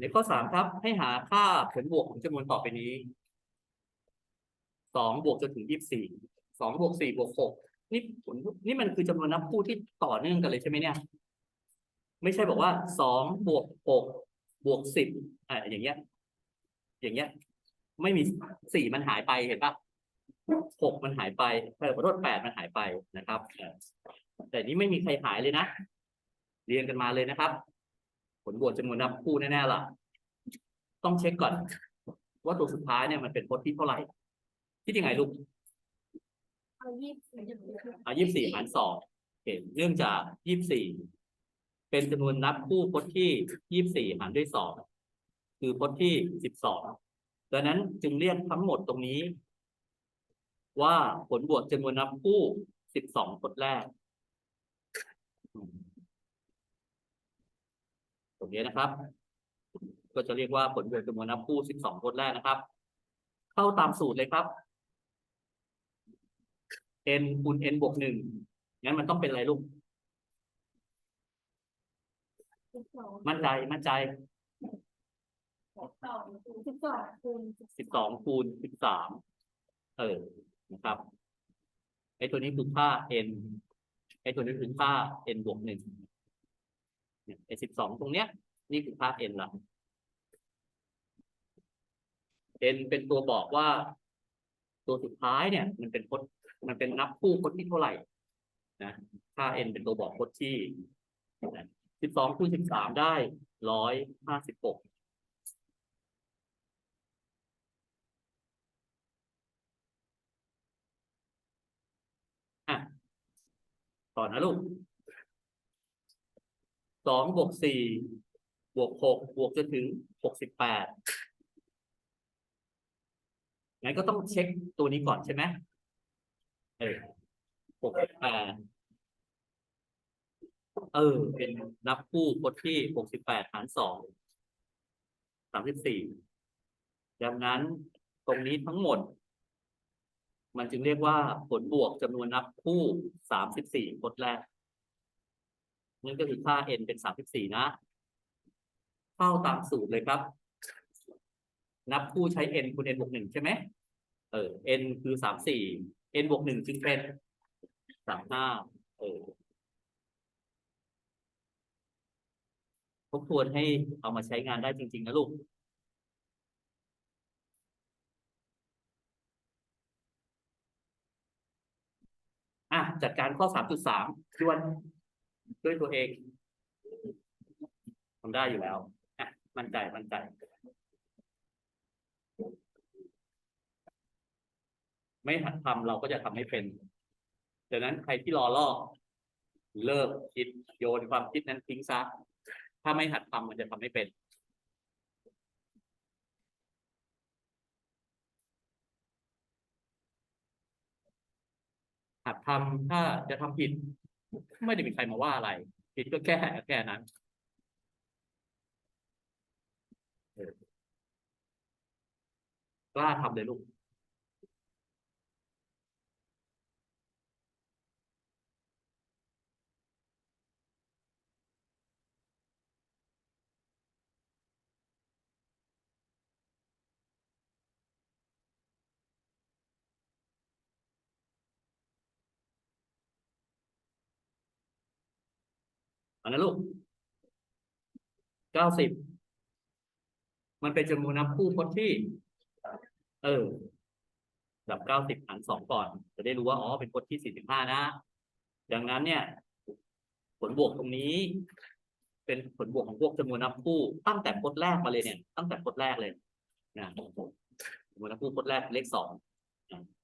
ในข้อสามครับ ให้หาค่าผลบวกของจำนวนต่อไปนี้สองบวกจนถึงยี่สิบสี่สองบวกสี่บวกหกนี่ผลนี่มันคือจำนวนนับคู่ที่ต่อเนื่องกันเลยใช่ไหมเนี่ย ไม่ใช่บอกว่าสองบวกหกบวกสิบอ่าอย่างเงี้ย อย่างเงี้ย ไม่มีสี่มันหายไปเห็นปะหกมันหายไปเออขอโทษแปดมันหายไปนะครับแต่นี้ไม่มีใครหายเลยนะ เรียนกันมาเลยนะครับ ลบวกจำนวนนับคู่แน่ๆล่ะ ต้องเช็คก่อน ว่าตัวสุดท้ายเนี่ยมันเป็นพจน์ที่เท่าไหร่คิดยังไงลูกเอายี่สิบสี่เอายี่สิบสี่หารสองเห็นเนื่องจากยี่สิบสี่เป็นจำนวนนับคู่พจน์ที่ยี่สิบสี่หารด้วยสองคือพจน์ที่สิบสองดังนั้นจึงเรียกทั้งหมดตรงนี้ ว่าผลบวกจำนวนนับคู่สิบสองพจน์แรกอืม ตรงนี้นะครับ ก็จะเรียกว่าผลบวกจำนวนนับคู่สิบสองพจน์แรกนะครับ เข้าตามสูตรเลยครับ n คูณ n บวกหนึ่งงั้นมันต้องเป็นอะไรลูกสิบสองมั่นใจ มั่นใจสิบสองสิบสองคูณสิบสองคูณสิบสามเออ นะครับ ไอ้ตัวนี้คือค่า n ไอ้ตัวนี้คือค่า n บวกหนึ่งเนี่ย ไอ้สิบสองตรงเนี้ย นี่คือค่า n ละ n เป็นตัวบอกว่า ตัวสุดท้ายเนี่ย มันเป็นพจน์มันเป็นนับคู่พจน์ที่เท่าไหร่นะค่า n เป็นตัวบอกพจน์ที่สิบสองคูณสิบสามได้ร้อยห้าสิบหกอะต่อนะลูก สองบวกสี่บวกหกบวกจนถึงหกสิบแปดงั้นก็ต้องเช็คตัวนี้ก่อนใช่ไหมเออหกสิบแปดเออ เป็นนับคู่พจน์ที่หกสิบแปดหารสองสามสิบสี่ดังนั้นตรงนี้ทั้งหมด มันจึงเรียกว่าผลบวกจำนวนนับคู่สามสิบสี่พจน์แรก นั่นก็คือค่า n เป็นสามสิบสี่นะ เข้าตามสูตรเลยครับ นับคู่ใช้ n คูณ n บวกหนึ่งใช่ไหมเออ n คือสามสี่ n บวกหนึ่งจึงเป็นสามห้าเออทบทวนให้เอามาใช้งานได้จริง ๆ นะลูกอะจัดการข้อสามจุดสามดวน ด้วยตัวเองทำได้อยู่แล้วอะมั่นใจมั่นใจ ไม่หัดทำเราก็จะทำไม่เป็นดังนั้นใครที่รอลอก เลิกคิดโยนความคิดนั้นทิ้งซะถ้าไม่หัดทำมันจะทำไม่เป็นหัดทำถ้าจะทำผิด ไม่ได้มีใครมาว่าอะไรผิดก็แก้แค่นั้นกล้าทำเลยลูก เอันนะลูกเก้าสิบมันเป็นจำนวนนับคู่พจน์ที่ เออดับเก้าสิบหารสองก่อน จะได้รู้ว่า อ๋อ เป็นพจน์ที่สี่สิบห้านะ ดังนั้นเนี่ย ผลบวกตรงนี้ เป็นผลบวกของพวกจำนวนนับคู่ ตั้งแต่พจน์แรกมาเลยเนี่ย ตั้งแต่พจน์แรกเลยนะจำนวนนับคู่พจน์แรกเลขสอง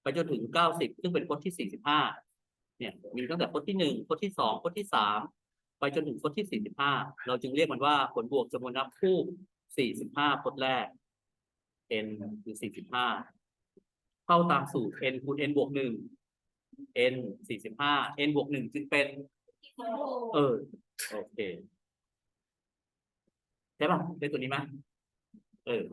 ไปจนถึงเก้าสิบซึ่งเป็นพจน์ที่สี่สิบห้าเนี่ย มีตั้งแต่พจน์ที่หนึ่งพจน์ที่สองพจน์ที่สาม ไปจนถึงพจน์ที่ 45 เราจึงเรียกมันว่าผลบวกจำนวนนับคู่ 45พจน์แรก n คือ 45 เข้าตามสูตร n คูณ n บวก 1 n 45 n บวก 1 จึงเป็น เออ โอเค ใช่ป่ะได้ตัวนี้ไหมเออ